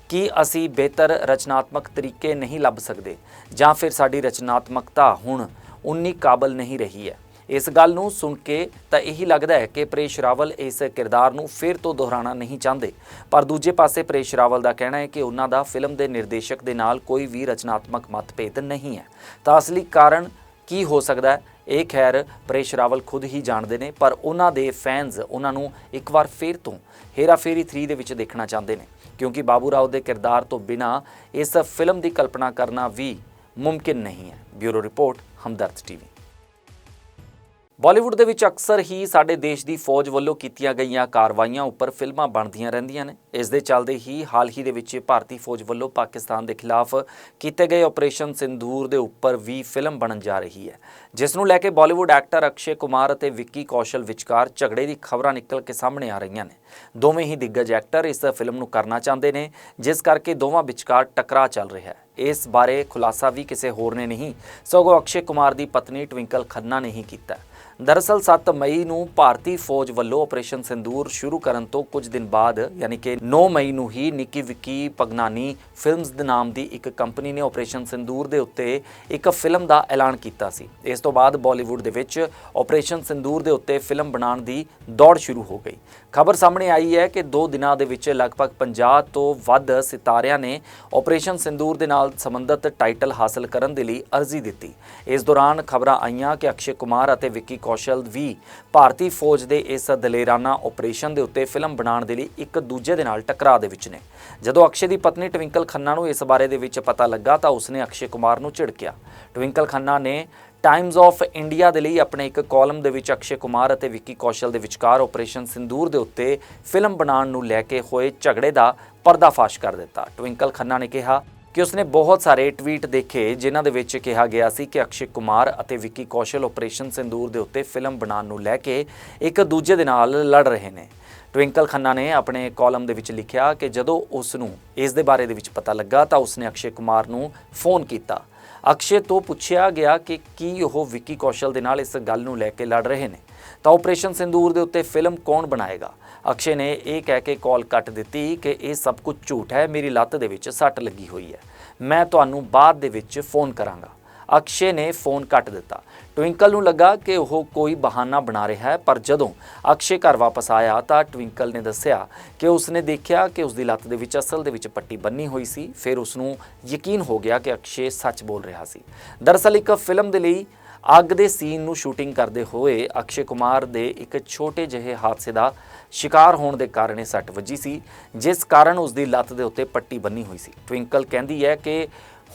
ਕਿ ਅਸੀਂ ਬਿਹਤਰ ਰਚਨਾਤਮਕ ਤਰੀਕੇ ਨਹੀਂ ਲੱਭ ਸਕਦੇ, ਜਾਂ ਫਿਰ ਸਾਡੀ ਰਚਨਾਤਮਕਤਾ ਹੁਣ ਉਨੀ ਕਾਬਲ ਨਹੀਂ ਰਹੀ ਹੈ? ਇਸ ਗੱਲ ਨੂੰ ਸੁਣ ਕੇ ਤਾਂ ਇਹੀ ਲੱਗਦਾ ਹੈ ਕਿ ਪ੍ਰੇਸ਼ ਰਾਵਲ ਇਸ ਕਿਰਦਾਰ ਨੂੰ ਫਿਰ ਤੋਂ ਦੁਹਰਾਉਣਾ ਨਹੀਂ ਚਾਹੁੰਦੇ। ਪਰ ਦੂਜੇ ਪਾਸੇ ਪ੍ਰੇਸ਼ ਰਾਵਲ ਦਾ ਕਹਿਣਾ ਹੈ ਕਿ ਉਹਨਾਂ ਦਾ ਫਿਲਮ ਦੇ ਨਿਰਦੇਸ਼ਕ ਦੇ ਨਾਲ ਕੋਈ ਵੀ ਰਚਨਾਤਮਕ ਮਤਭੇਦ ਨਹੀਂ ਹੈ। ਤਾਂ ਅਸਲੀ ਕਾਰਨ ਕੀ ਹੋ ਸਕਦਾ ਹੈ? ਇਹ ਖੈਰ ਪ੍ਰੇਸ਼ ਰਾਵਲ ਖੁਦ ਹੀ ਜਾਣਦੇ ਨੇ, ਪਰ ਉਹਨਾਂ ਦੇ ਫੈਨਸ ਉਹਨਾਂ ਨੂੰ ਇੱਕ ਵਾਰ ਫਿਰ ਤੋਂ ਹੇਰਾ ਫੇਰੀ 3 ਦੇ ਵਿੱਚ ਦੇਖਣਾ ਚਾਹੁੰਦੇ ਨੇ। ਕਿਉਂਕਿ ਬਾਬੂ ਰਾਓ ਦੇ ਕਿਰਦਾਰ ਤੋਂ ਬਿਨਾ ਇਸ ਫਿਲਮ ਦੀ ਕਲਪਨਾ ਕਰਨਾ ਵੀ ਮੁਮਕਿਨ ਨਹੀਂ ਹੈ। Bureau report, Hamdard TV. Bollywood ਦੇ ਵਿੱਚ ਅਕਸਰ ਹੀ ਸਾਡੇ ਦੇਸ਼ ਦੀ ਫੌਜ ਵੱਲੋਂ ਕੀਤੀਆਂ ਗਈਆਂ ਕਾਰਵਾਈਆਂ ਉੱਪਰ ਫਿਲਮਾਂ ਬਣਦੀਆਂ ਰਹਿੰਦੀਆਂ ਨੇ। ਇਸ ਦੇ ਚੱਲਦੇ ਹੀ ਹਾਲ ਹੀ ਦੇ ਵਿੱਚ ਭਾਰਤੀ ਫੌਜ ਵੱਲੋਂ ਪਾਕਿਸਤਾਨ ਦੇ ਖਿਲਾਫ ਕੀਤੇ ਗਏ ਆਪਰੇਸ਼ਨ ਸਿੰਦੂਰ ਦੇ ਉੱਪਰ ਵੀ ਫਿਲਮ ਬਣਨ ਜਾ ਰਹੀ ਹੈ। ਜਿਸ ਨੂੰ ਲੈ ਕੇ ਬਾਲੀਵੁੱਡ ਐਕਟਰ ਅਕਸ਼ੇ ਕੁਮਾਰ ਅਤੇ ਵਿੱਕੀ ਕੌਸ਼ਲ ਵਿਚਕਾਰ ਝਗੜੇ ਦੀ ਖਬਰਾਂ ਨਿਕਲ ਕੇ ਸਾਹਮਣੇ ਆ ਰਹੀਆਂ ਨੇ। ਦੋਵੇਂ ਹੀ ਦਿੱਗਜ ਐਕਟਰ ਇਸ ਫਿਲਮ ਨੂੰ ਕਰਨਾ ਚਾਹੁੰਦੇ ਨੇ, ਜਿਸ ਕਰਕੇ ਦੋਵਾਂ ਵਿਚਕਾਰ ਟਕਰਾਅ ਚੱਲ ਰਿਹਾ ਹੈ। ਇਸ ਬਾਰੇ ਖੁਲਾਸਾ ਵੀ ਕਿਸੇ ਹੋਰ ਨੇ ਨਹੀਂ, ਸਗੋਂ ਅਕਸ਼ੇ ਕੁਮਾਰ ਦੀ ਪਤਨੀ ਟਵਿੰਕਲ ਖੰਨਾ ਨੇ ਹੀ ਕੀਤਾ ਦਰਅਸਲ 7 ਮਈ ਨੂੰ ਭਾਰਤੀ ਫੌਜ ਵੱਲੋਂ ਆਪਰੇਸ਼ਨ ਸਿੰਦੂਰ ਸ਼ੁਰੂ ਕਰਨ ਤੋਂ ਕੁਝ ਦਿਨ ਬਾਅਦ, ਯਾਨੀ ਕਿ 9 ਮਈ ਨੂੰ ਹੀ ਨਿੱਕੀ ਵਿੱਕੀ ਪਗਨਾਨੀ ਫਿਲਮਸ ਦੇ ਨਾਮ ਦੀ ਇੱਕ ਕੰਪਨੀ ਨੇ ਆਪਰੇਸ਼ਨ ਸਿੰਦੂਰ ਦੇ ਉੱਤੇ ਇੱਕ ਫਿਲਮ ਦਾ ਐਲਾਨ ਕੀਤਾ ਸੀ। ਇਸ ਤੋਂ ਬਾਅਦ ਬਾਲੀਵੁੱਡ ਦੇ ਵਿੱਚ ਆਪਰੇਸ਼ਨ ਸਿੰਦੂਰ ਦੇ ਉੱਤੇ ਫਿਲਮ ਬਣਾਉਣ ਦੀ ਦੌੜ ਸ਼ੁਰੂ ਹੋ ਗਈ। ਖਬਰ ਸਾਹਮਣੇ ਆਈ ਹੈ ਕਿ 2 ਦਿਨਾਂ ਦੇ ਵਿੱਚ ਲਗਭਗ 50 ਤੋਂ ਵੱਧ ਸਿਤਾਰਿਆਂ ਨੇ ਆਪਰੇਸ਼ਨ ਸਿੰਦੂਰ ਦੇ ਨਾਲ ਸੰਬੰਧਿਤ ਟਾਈਟਲ ਹਾਸਲ ਕਰਨ ਦੇ ਲਈ ਅਰਜ਼ੀ ਦਿੱਤੀ। ਇਸ ਦੌਰਾਨ ਖਬਰਾਂ ਆਈਆਂ ਕਿ ਅਕਸ਼ੇ ਕੁਮਾਰ ਅਤੇ ਵਿੱਕੀ ਕੌਸ਼ਲ ਵੀ ਭਾਰਤੀ ਫੌਜ ਦੇ ਇਸ ਦਲੇਰਾਨਾ ਆਪਰੇਸ਼ਨ ਦੇ ਉੱਤੇ ਫਿਲਮ ਬਣਾਉਣ ਦੇ ਲਈ ਇੱਕ ਦੂਜੇ ਦੇ ਨਾਲ ਟਕਰਾਅ ਦੇ ਵਿੱਚ ਨੇ। ਜਦੋਂ ਅਕਸ਼ੇ ਦੀ ਪਤਨੀ ਟਵਿੰਕਲ ਖੰਨਾ ਨੂੰ ਇਸ ਬਾਰੇ ਦੇ ਵਿੱਚ ਪਤਾ ਲੱਗਾ ਤਾਂ ਉਸਨੇ ਅਕਸ਼ੇ ਕੁਮਾਰ ਨੂੰ ਝਿੜਕਿਆ। ਟਵਿੰਕਲ ਖੰਨਾ ਨੇ ਟਾਈਮਜ਼ ਆਫ ਇੰਡੀਆ ਦੇ ਲਈ ਆਪਣੇ ਇੱਕ ਕਾਲਮ ਦੇ ਵਿੱਚ ਅਕਸ਼ੇ ਕੁਮਾਰ ਅਤੇ ਵਿੱਕੀ ਕੌਸ਼ਲ ਦੇ ਵਿਚਕਾਰ ਆਪਰੇਸ਼ਨ ਸਿੰਦੂਰ ਦੇ ਉੱਤੇ ਫਿਲਮ ਬਣਾਉਣ ਨੂੰ ਲੈ ਕੇ ਹੋਏ ਝਗੜੇ ਦਾ ਪਰਦਾਫਾਸ਼ ਕਰ ਦਿੱਤਾ। ਟਵਿੰਕਲ ਖੰਨਾ ਨੇ ਕਿਹਾ ਕਿ ਉਸਨੇ ਬਹੁਤ ਸਾਰੇ ਟਵੀਟ ਦੇਖੇ ਜਿਨ੍ਹਾਂ ਦੇ ਵਿੱਚ ਕਿਹਾ ਗਿਆ ਸੀ ਕਿ ਅਕਸ਼ੇ ਕੁਮਾਰ ਅਤੇ ਵਿੱਕੀ ਕੌਸ਼ਲ ਆਪਰੇਸ਼ਨ ਸਿੰਦੂਰ ਦੇ ਉੱਤੇ ਫਿਲਮ ਬਣਾਉਣ ਨੂੰ ਲੈ ਕੇ ਇੱਕ ਦੂਜੇ ਦੇ ਨਾਲ ਲੜ ਰਹੇ ਨੇ। ਟਵਿੰਕਲ ਖੰਨਾ ਨੇ ਆਪਣੇ ਕਾਲਮ ਦੇ ਵਿੱਚ ਲਿਖਿਆ ਕਿ ਜਦੋਂ ਉਸ ਨੂੰ ਇਸ ਦੇ ਬਾਰੇ ਦੇ ਵਿੱਚ ਪਤਾ ਲੱਗਾ ਤਾਂ ਉਸਨੇ ਅਕਸ਼ੇ ਕੁਮਾਰ ਨੂੰ ਫੋਨ ਕੀਤਾ। ਅਕਸ਼ੇ ਤੋਂ ਪੁੱਛਿਆ ਗਿਆ ਕਿ ਕੀ ਉਹ ਵਿੱਕੀ ਕੌਸ਼ਲ ਦੇ ਨਾਲ ਇਸ ਗੱਲ ਨੂੰ ਲੈ ਕੇ ਲੜ ਰਹੇ ਨੇ। ਤਾਂ ਆਪਰੇਸ਼ਨ ਸਿੰਦੂਰ ਦੇ ਉੱਤੇ ਫਿਲਮ ਕੌਣ ਬਣਾਏਗਾ? ਅਕਸ਼ੇ ਨੇ ਇਹ ਕਹਿ ਕੇ ਕਾਲ ਕੱਟ ਦਿੱਤੀ ਕਿ ਇਹ ਸਭ ਕੁਝ ਝੂਠ ਹੈ, ਮੇਰੀ ਲੱਤ ਦੇ ਵਿੱਚ ਸੱਟ ਲੱਗੀ ਹੋਈ ਹੈ। ਮੈਂ ਤੁਹਾਨੂੰ ਬਾਅਦ ਦੇ ਵਿੱਚ ਫੋਨ ਕਰਾਂਗਾ। ਅਕਸ਼ੇ ਨੇ ਫੋਨ ਕੱਟ ਦਿੱਤਾ। ਟਵਿੰਕਲ ਨੂੰ ਲੱਗਾ ਕਿ ਉਹ ਕੋਈ ਬਹਾਨਾ ਬਣਾ ਰਿਹਾ ਹੈ, ਪਰ ਜਦੋਂ ਅਕਸ਼ੇ ਘਰ ਵਾਪਸ ਆਇਆ ਤਾਂ ਟਵਿੰਕਲ ਨੇ ਦੱਸਿਆ ਕਿ ਉਸਨੇ ਦੇਖਿਆ ਕਿ ਉਸ ਦੀ ਲੱਤ ਦੇ ਵਿੱਚ ਅਸਲ ਦੇ ਵਿੱਚ ਪੱਟੀ ਬੰਨੀ ਹੋਈ ਸੀ। ਫਿਰ ਉਸ ਨੂੰ ਯਕੀਨ ਹੋ ਗਿਆ ਕਿ ਅਕਸ਼ੇ ਸੱਚ ਬੋਲ ਰਿਹਾ ਸੀ। ਦਰਅਸਲ ਇੱਕ ਫਿਲਮ ਦੇ ਲਈ ਅੱਗ ਦੇ ਸੀਨ ਨੂੰ ਸ਼ੂਟਿੰਗ ਕਰਦੇ ਹੋਏ ਅਕਸ਼ੇ ਕੁਮਾਰ ਦੇ ਇੱਕ ਛੋਟੇ ਜਿਹੇ ਹਾਦਸੇ ਦਾ ਸ਼ਿਕਾਰ ਹੋਣ ਦੇ ਕਾਰਨ ਇਹ ਸੱਟ ਵੱਜੀ ਸੀ, ਜਿਸ ਕਾਰਨ ਉਸ ਦੀ ਲੱਤ ਦੇ ਉੱਤੇ ਪੱਟੀ ਬੰਨੀ ਹੋਈ ਸੀ। ਟਵਿੰਕਲ ਕਹਿੰਦੀ ਹੈ ਕਿ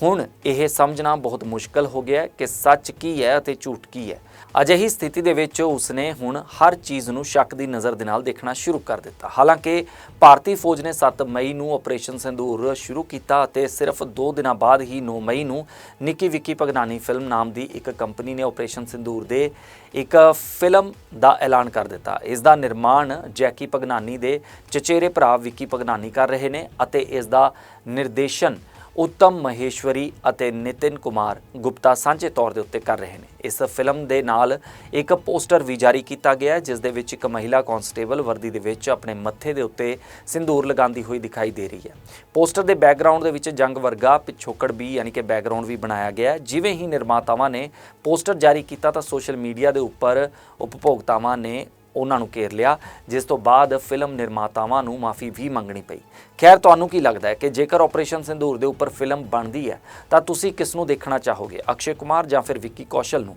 ਹੁਣ ਇਹ ਸਮਝਣਾ ਬਹੁਤ ਮੁਸ਼ਕਲ ਹੋ ਗਿਆ ਕਿ ਸੱਚ ਕੀ ਹੈ ਅਤੇ ਝੂਠ ਕੀ ਹੈ। ਅਜਿਹੀ ਸਥਿਤੀ ਦੇ ਵਿੱਚ ਉਸਨੇ ਹੁਣ ਹਰ ਚੀਜ਼ ਨੂੰ ਸ਼ੱਕ ਦੀ ਨਜ਼ਰ ਦੇ ਨਾਲ ਦੇਖਣਾ ਸ਼ੁਰੂ ਕਰ ਦਿੱਤਾ। ਹਾਲਾਂਕਿ ਭਾਰਤੀ ਫੌਜ ਨੇ 7 ਮਈ ਨੂੰ ਆਪਰੇਸ਼ਨ ਸਿੰਦੂਰ ਸ਼ੁਰੂ ਕੀਤਾ ਅਤੇ ਸਿਰਫ 2 ਦਿਨਾਂ ਬਾਅਦ ਹੀ 9 ਮਈ ਨੂੰ ਨਿੱਕੀ ਵਿੱਕੀ ਭਗਨਾਨੀ ਫਿਲਮ ਨਾਮ ਦੀ ਇੱਕ ਕੰਪਨੀ ਨੇ ਆਪਰੇਸ਼ਨ ਸਿੰਦੂਰ ਦੇ ਇੱਕ ਫਿਲਮ ਦਾ ਐਲਾਨ ਕਰ ਦਿੱਤਾ। ਇਸ ਦਾ ਨਿਰਮਾਣ ਜੈਕੀ ਭਗਨਾਨੀ ਦੇ ਚਚੇਰੇ ਭਰਾ ਵਿੱਕੀ ਭਗਨਾਨੀ ਕਰ ਰਹੇ ਨੇ ਅਤੇ ਇਸ ਦਾ ਨਿਰਦੇਸ਼ਨ ਉੱਤਮ ਮਹੇਸ਼ਵਰੀ ਅਤੇ ਨਿਤਿਨ ਕੁਮਾਰ ਗੁਪਤਾ ਸਾਂਝੇ ਤੌਰ ਦੇ ਉੱਤੇ ਕਰ ਰਹੇ ਨੇ। ਇਸ ਫਿਲਮ ਦੇ ਨਾਲ ਇੱਕ ਪੋਸਟਰ ਵੀ ਜਾਰੀ ਕੀਤਾ ਗਿਆ ਜਿਸ ਦੇ ਵਿੱਚ ਇੱਕ ਮਹਿਲਾ ਕਾਂਸਟੇਬਲ ਵਰਦੀ ਦੇ ਵਿੱਚ ਆਪਣੇ ਮੱਥੇ ਦੇ ਉੱਤੇ ਸਿੰਦੂਰ ਲਗਾਉਂਦੀ ਹੋਈ ਦਿਖਾਈ ਦੇ ਰਹੀ ਹੈ। ਪੋਸਟਰ ਦੇ ਬੈਕਗ੍ਰਾਉਂਡ ਦੇ ਵਿੱਚ ਜੰਗ ਵਰਗਾ ਪਿਛੋਕੜ ਵੀ ਯਾਨੀ ਕਿ ਬੈਕਗ੍ਰਾਉਂਡ ਵੀ ਬਣਾਇਆ ਗਿਆ ਹੈ। ਜਿਵੇਂ ਹੀ ਨਿਰਮਾਤਾਵਾਂ ਨੇ ਪੋਸਟਰ ਜਾਰੀ ਕੀਤਾ ਤਾਂ ਸੋਸ਼ਲ ਮੀਡੀਆ ਦੇ ਉੱਪਰ ਉਪਭੋਗਤਾਵਾਂ ਨੇ ਉਹਨਾਂ ਨੂੰ ਘੇਰ ਲਿਆ, ਜਿਸ ਤੋਂ ਬਾਅਦ ਫਿਲਮ ਨਿਰਮਾਤਾਵਾਂ ਨੂੰ ਮਾਫੀ ਵੀ ਮੰਗਣੀ ਪਈ। ਖੈਰ, ਤੁਹਾਨੂੰ ਕੀ ਲੱਗਦਾ ਹੈ ਕਿ ਜੇਕਰ ਆਪਰੇਸ਼ਨ ਸਿੰਧੂਰ ਦੇ ਉੱਪਰ ਫਿਲਮ ਬਣਦੀ ਹੈ, ਤਾਂ ਤੁਸੀਂ ਕਿਸ ਨੂੰ ਦੇਖਣਾ ਚਾਹੋਗੇ? ਅਕਸ਼ੇ ਕੁਮਾਰ ਜਾਂ ਫਿਰ ਵਿੱਕੀ ਕੌਸ਼ਲ ਨੂੰ?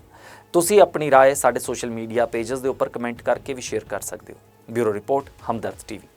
ਤੁਸੀਂ ਆਪਣੀ رائے ਸਾਡੇ ਸੋਸ਼ਲ ਮੀਡੀਆ ਪੇजेस ਦੇ ਉੱਪਰ ਕਮੈਂਟ ਕਰਕੇ ਵੀ ਸ਼ੇਅਰ ਕਰ ਸਕਦੇ ਹੋ। Bureau report, Hamdard TV.